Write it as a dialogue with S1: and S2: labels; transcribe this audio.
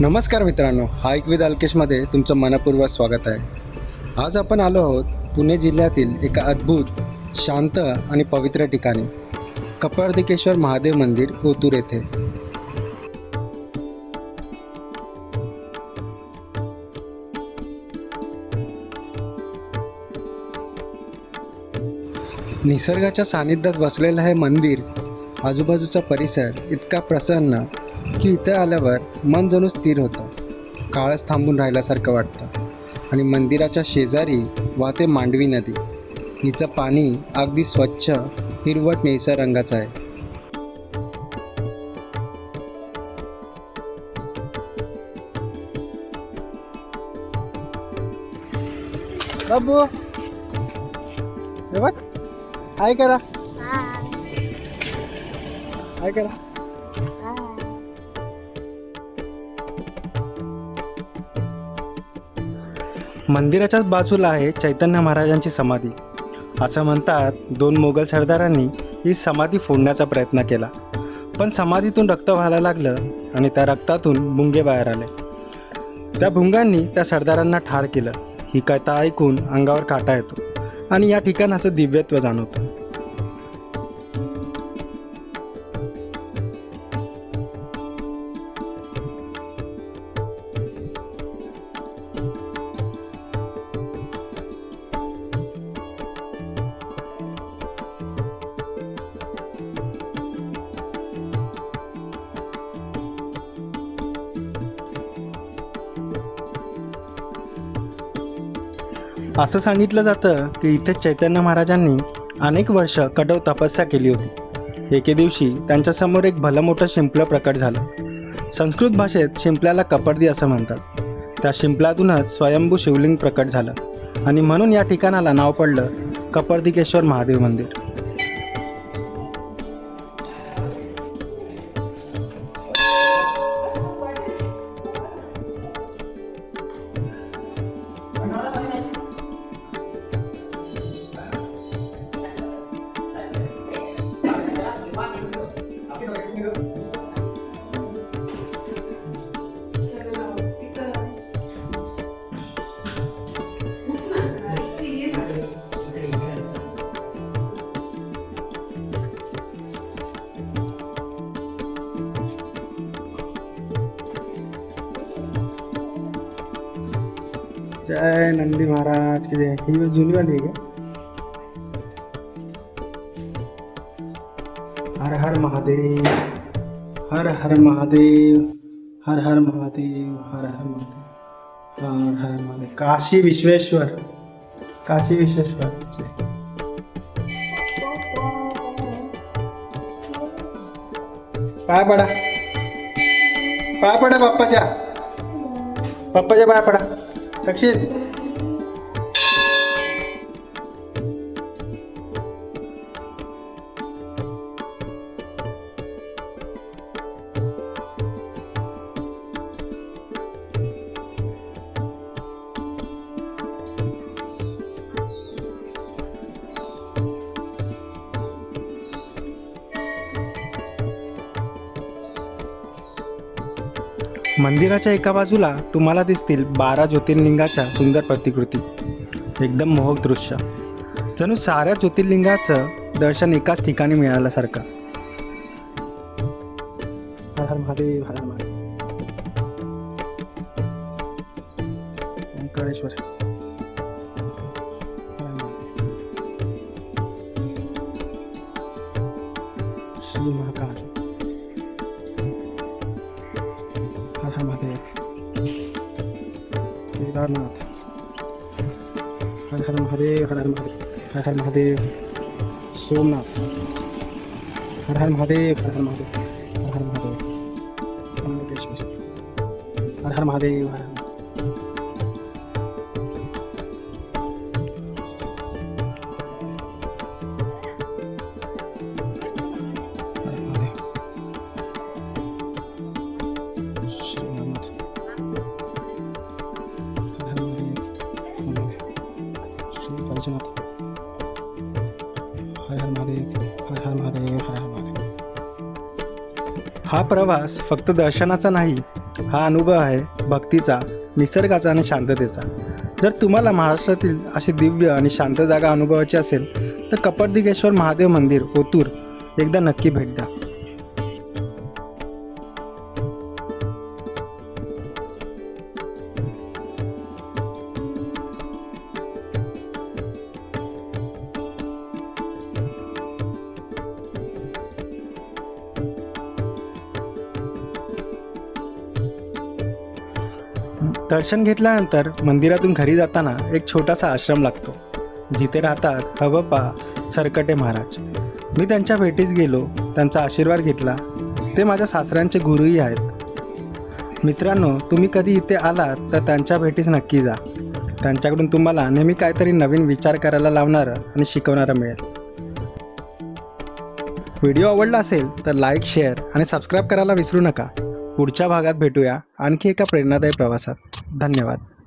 S1: नमस्कार मित्रांनो हा विद अल्केशमध्ये तुमचं मनपूर्वक स्वागत आहे. आज आपण आलो आहोत पुणे जिल्ह्यातील एका अद्भुत शांत आणि पवित्र ठिकाणी कपाळदिकेश्वर महादेव मंदिर ओतूर येथे. निसर्गाच्या सानिध्यात वसलेलं हे मंदिर आजूबाजूचा परिसर इतका प्रसन्न की इथे आल्यावर मन जणू स्थिर होतं. काळच थांबून राहिल्यासारखं वाटतं. आणि मंदिराच्या शेजारी वाहते मांडवी नदी. हिचं पाणी अगदी स्वच्छ हिरवट निळसर रंगाचं आहे. बाबू. बघ. हाय करा. हाय. करा. मंदिराच्याच बाजूला आहे चैतन्य महाराजांची समाधी. असं म्हणतात दोन मोगल सरदारांनी ही समाधी फोडण्याचा प्रयत्न केला. पण समाधीतून रक्त व्हायला लागलं आणि त्या रक्तातून भुंगे बाहेर आले. त्या भुंगांनी त्या सरदारांना ठार केलं. ही कथा ऐकून अंगावर काटा येतो आणि या ठिकाणाचं दिव्यत्व जाणवतं. असं सांगितलं जातं की इथे चैतन्य महाराजांनी अनेक वर्ष कठोर तपस्या केली होती. एके दिवशी त्यांच्यासमोर एक भलं मोठं शिंपलं प्रकट झालं. संस्कृत भाषेत शिंपल्याला कपर्दी असं म्हणतात. त्या शिंपल्यातूनच स्वयंभू शिवलिंग प्रकट झालं आणि म्हणून या ठिकाणाला नाव पडलं कपर्दिकेश्वर महादेव मंदिर. जय नंदी महाराज की जय. ही जुनी वाली आहे का हर हर महादेव हर हर महादेव हर हर महादेव हर हर महादेव हर हर महादेव. काशी विश्वेश्वर काशी विश्वेश्वर. पाय पडा. पाय पडा बाप्पाच्या. बाप्पाच्या पाय पडा. പക്ഷേ मंदिराच्या एका बाजूला तुम्हाला दिसतील बारा ज्योतिर्लिंगाच्या सुंदर प्रतिकृती. एकदम मोहक दृश्य. जणू साऱ्या ज्योतिर्लिंगाचं दर्शन एकाच ठिकाणी मिळाल्यासारखं. हर हर महादेव हर हर महादेव. ओंकारेश्वर. श्री महाकाल. हर हर महादेव केदारनाथ हर हर महादेव हर हर महादेव हर हर महादेव सोमनाथ हर हर महादेव हर हर महादेव हर हर महादेव त्र्यंबकेश्वर हर हर महादेव हा प्रवास फक्त दर्शनाचा नाही हा अनुभव आहे भक्तीचा निसर्गाचा आणि शांततेचा. जर तुम्हाला महाराष्ट्रातील अशी दिव्य आणि शांत जागा अनुभवायची असेल तर कपडदिगेश्वर महादेव मंदिर ओतूर एकदा नक्की भेट द्या. दर्शन घेतल्यानंतर मंदिरातून घरी जाताना एक छोटासा आश्रम लागतो. जिथे राहतात हवप्पा सरकटे महाराज. मी त्यांच्या भेटीस गेलो त्यांचा आशीर्वाद घेतला. ते माझ्या सासऱ्यांचे गुरुही आहेत. मित्रांनो तुम्ही कधी इथे आलात तर त्यांच्या भेटीस नक्की जा. त्यांच्याकडून तुम्हाला नेहमी काहीतरी नवीन विचार करायला लावणारं आणि शिकवणारं मिळेल. व्हिडिओ आवडला असेल तर लाईक शेअर आणि सबस्क्राईब करायला विसरू नका. पुढच्या भागात भेटूया. आणखी एका प्रेरणादायी प्रवासात. धन्यवाद.